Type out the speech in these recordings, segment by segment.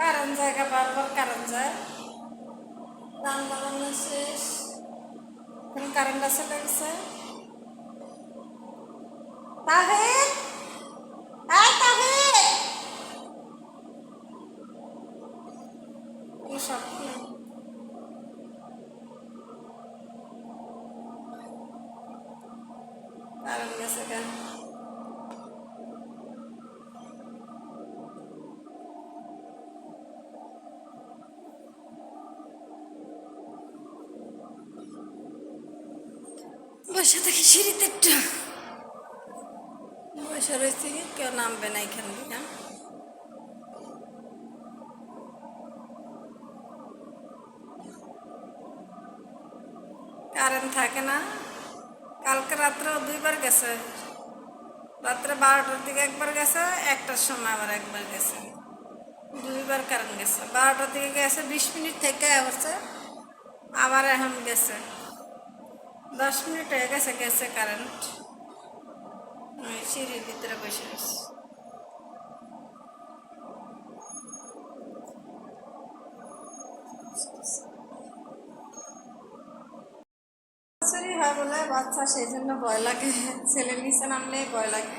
কারণ জায়গা বারবার কারণ যায়। রান্না বান্না শেষ। এখন কারেন্টটা চলে গেছে। তাহিদ এই সব কি? কারেন্ট গেছে কেন? বসে থাকি সিঁড়িতে একটু? বসে রয়েছি কেউ নামবে না এখান থেকে। কারেন্ট থাকে না। কালকে রাত্রে দুইবার গেছে। রাত্রে বারোটার দিকে একবার গেছে, একটার সময় আবার একবার গেছে। দুইবার কারেন্ট গেছে। বারোটার দিকে গেছে, বিশ মিনিট থেকে হচ্ছে আবার এখন গেছে। দশ মিনিট হয়ে গেছে গেছে কারেন্ট সিঁড়ির ভিতরে বসে চুরি হয় বলে বাচ্চা, সেই জন্য ভয় লাগে। ছেলে নিচে নামলে ভয় লাগে।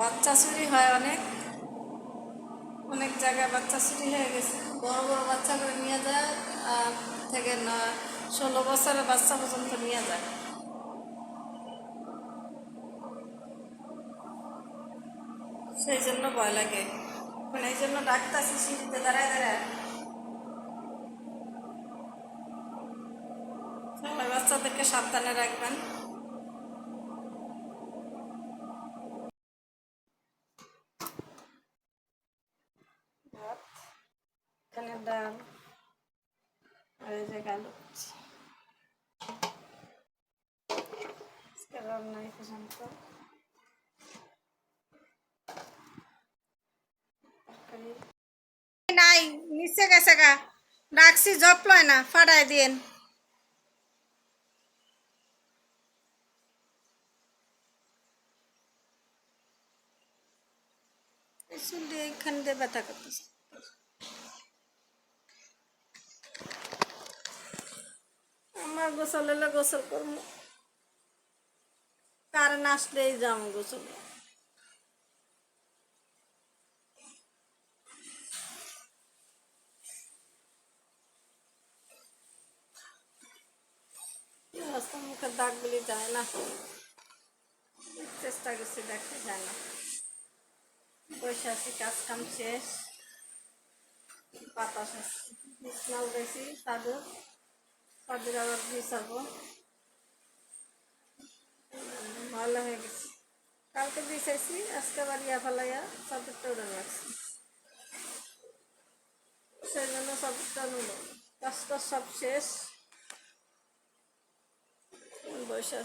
বাচ্চা চুরি হয় অনেক। অনেক জায়গায় বাচ্চা চুরি হয়ে গেছে। বড় বড় বাচ্চা করে নিয়ে যায় আর থেকে না ষোলো বছরের বাচ্চা পর্যন্ত নিয়ে যায়। সেই জন্য ভয় লাগে। এখন এই জন্য ডাক্তার সিঁড়িতে দাঁড়ায় দাঁড়ায়। বাচ্চাদেরকে সাবধানে রাখবেন। এখানে ডাল, আর এই রান্না এই পর্যন্ত নাই নিচে গেছে গা লয় না ফাটাই দিয়েন চুলটি এখান দিয়ে ব্যথা করতেছে আমার গোসল এলে গোসল করব কারেন্ট আসলেই যাম গোসল মুখের দাগগুলি যায় না। চেষ্টা করছি দেখতে যায় না। বসে আছি, কাজ কাম শেষ। বাতাস আছে বিছনা উঠেছি চাদর চাদর আবার বিছাবো ভালো হয়ে গেছে। কালকে বিছাইছি আজকে আবার ইয়া ফেলাইয়া চাদরটা উড়ে রাখছি সেই জন্য চাদরটা নিল কাজটা সব শেষ। বসে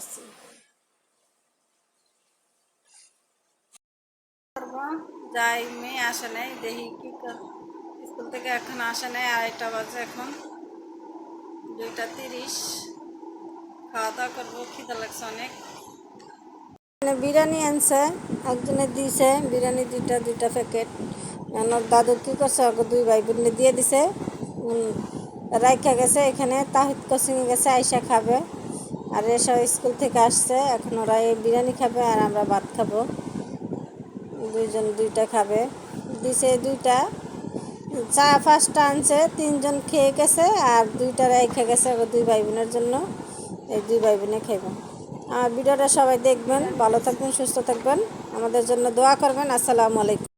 করব যাই, মেয়ে আসে নাই, দেখি কি স্কুল থেকে এখন আসে নাই, আড়াইটা বাজে এখন। দুইটা তিরিশ। খাওয়া দাওয়া করব, খিদে লাগছে অনেক। বিরিয়ানি আনছে, একজনে দিছে, বিরিয়ানি দুইটা দুইটা প্যাকেট। আমার দাদু কি করছে ওকে দুই ভাই বোনে দিয়ে দিছে। রাইখা গেছে এখানে, তাহিদ কোচিং গেছে, আইসা খাবে। আর এসব স্কুল থেকে আসছে, এখন ওরা এই বিরিয়ানি খাবে আর আমরা ভাত খাব। দুইজন দুইটা খাবে। দিছে দুইটা। চা ফার্স্টটা আনছে, তিনজন খেয়ে গেছে আর দুইটা রাইখা গেছে দুই ভাই বোনের জন্য। এই দুই ভাই বোনে খাইব। ভিডিওটা সবাই দেখবেন ভালো থাকবেন সুস্থ থাকবেন। আমাদের জন্য দোয়া করবেন। আসসালামু আলাইকুম।